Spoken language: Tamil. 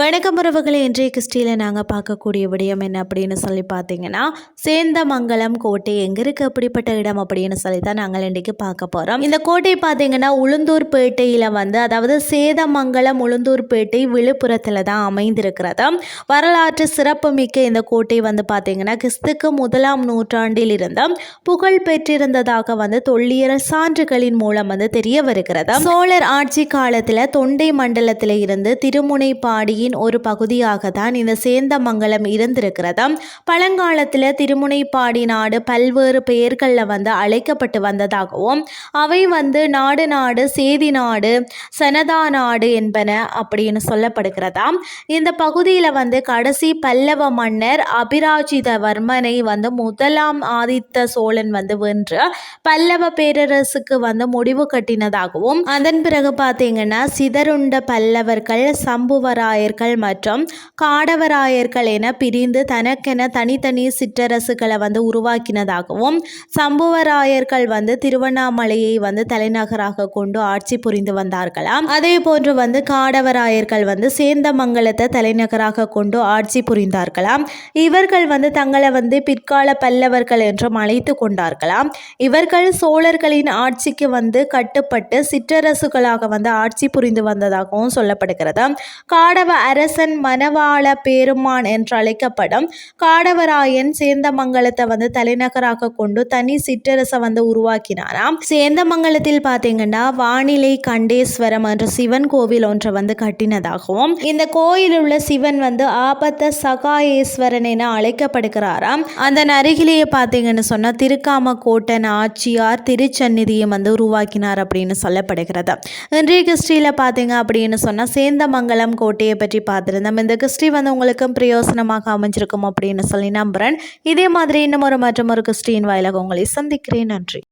வணக்கம் உறவுகளை. இன்றைய கிறிஸ்டியில் நாங்கள் பார்க்கக்கூடிய விடயம் என்ன அப்படின்னு சொல்லி பார்த்தீங்கன்னா சேந்தமங்கலம் கோட்டை எங்கே இருக்குது அப்படிப்பட்ட இடம் அப்படின்னு சொல்லி தான் நாங்கள் இன்றைக்கு பார்க்க போகிறோம் இந்த கோட்டை பார்த்தீங்கன்னா உளுந்தூர்பேட்டையில் வந்து அதாவது சேதமங்கலம் உளுந்தூர்பேட்டை விழுப்புரத்தில் தான் அமைந்திருக்கிறது. வரலாற்று சிறப்புமிக்க இந்த கோட்டை வந்து பார்த்தீங்கன்னா கிறிஸ்துக்கு முதலாம் நூற்றாண்டில் இருந்து புகழ் பெற்றிருந்ததாக வந்து தொல்லியல் சான்றுகளின் மூலம் வந்து தெரிய வருகிறது. சோழர் ஆட்சி காலத்தில் தொண்டை மண்டலத்தில் இருந்து திருமுனைப்பாடி பகுதியின் ஒரு பகுதியாக தான் இந்த சேந்தமங்கலம் இருந்திருக்கிறது பழங்காலத்தில் திருமுனைப்பாடி நாடு பல்வேறு பெயர்களில் வந்து அழைக்கப்பட்டு வந்ததாகவும் அவை வந்து நாடு நாடு சேதி நாடு சனதா நாடு என்பன அப்படின்னு சொல்லப்படுகிறதா இந்த பகுதியில் வந்து கடைசி பல்லவ மன்னர் அபிராஜிதவர்மனை வந்து முதலாம் ஆதித்த சோழன் வந்து வென்று பல்லவ பேரரசுக்கு வந்து முடிவு கட்டினதாகவும் அதன் பிறகு பார்த்தீங்கன்னா சிதறுண்ட பல்லவர்கள் சம்புவராய நாயக்கர்கள் மற்றும் காடவராயர்கள் என பிரிந்து தனக்கென தனித்தனி சிற்றரசுகளை வந்து உருவாக்கினதாகவும் சம்புவராயர்கள் வந்து திருவண்ணாமலையை வந்து தலைநகராக கொண்டு ஆட்சி புரிந்து வந்தார்களாம். அதே போன்று வந்து காடவராயர்கள் வந்து சேந்தமங்கலத்தை தலைநகராக கொண்டு ஆட்சி புரிந்தார்களாம். இவர்கள் வந்து தங்களை வந்து பிற்கால பல்லவர்கள் என்றும் அழைத்து கொண்டார்களாம். இவர்கள் சோழர்களின் ஆட்சிக்கு வந்து கட்டுப்பட்டு சிற்றரசுகளாக வந்து ஆட்சி புரிந்து வந்ததாகவும் சொல்லப்படுகிறது. காடவ அரசன் மணவாள பெருமான் என்று அழைக்கப்படும் காடவராயன் சேந்தமங்கலத்தை வந்து தலைநகராக கொண்டு தனி சிற்றரசை வந்து உருவாக்கினாராம். சேந்தமங்கலத்தில் பார்த்தீங்கன்னா வானிலை கண்டேஸ்வரம் என்ற சிவன் கோவில் ஒன்றை வந்து கட்டினதாகவும் இந்த கோயில் உள்ள சிவன் வந்து ஆபத்த சகாயேஸ்வரன் என அழைக்கப்படுகிறாராம். அதன் அருகிலேயே பார்த்தீங்கன்னு சொன்னால் திருக்காம கோட்டன் ஆட்சியார் திருச்சந்நிதியை வந்து உருவாக்கினார் அப்படின்னு சொல்லப்படுகிறது. இன்றைய கிறிஸ்டியில் பார்த்தீங்க அப்படின்னு சொன்னால் சேந்தமங்கலம் கோட்டையை பற்றி பார்த்துருந்தோம். இந்த கிறிஸ்டி வந்து உங்களுக்கும் பிரயோசனமாக அமைஞ்சிருக்கும் அப்படின்னு சொல்லி நம்புகிறேன் இதே மாதிரி இன்னும் ஒரு மற்றும் ஒரு கிறிஸ்டியின் வாயிலாக உங்களை சந்திக்கிறேன். நன்றி.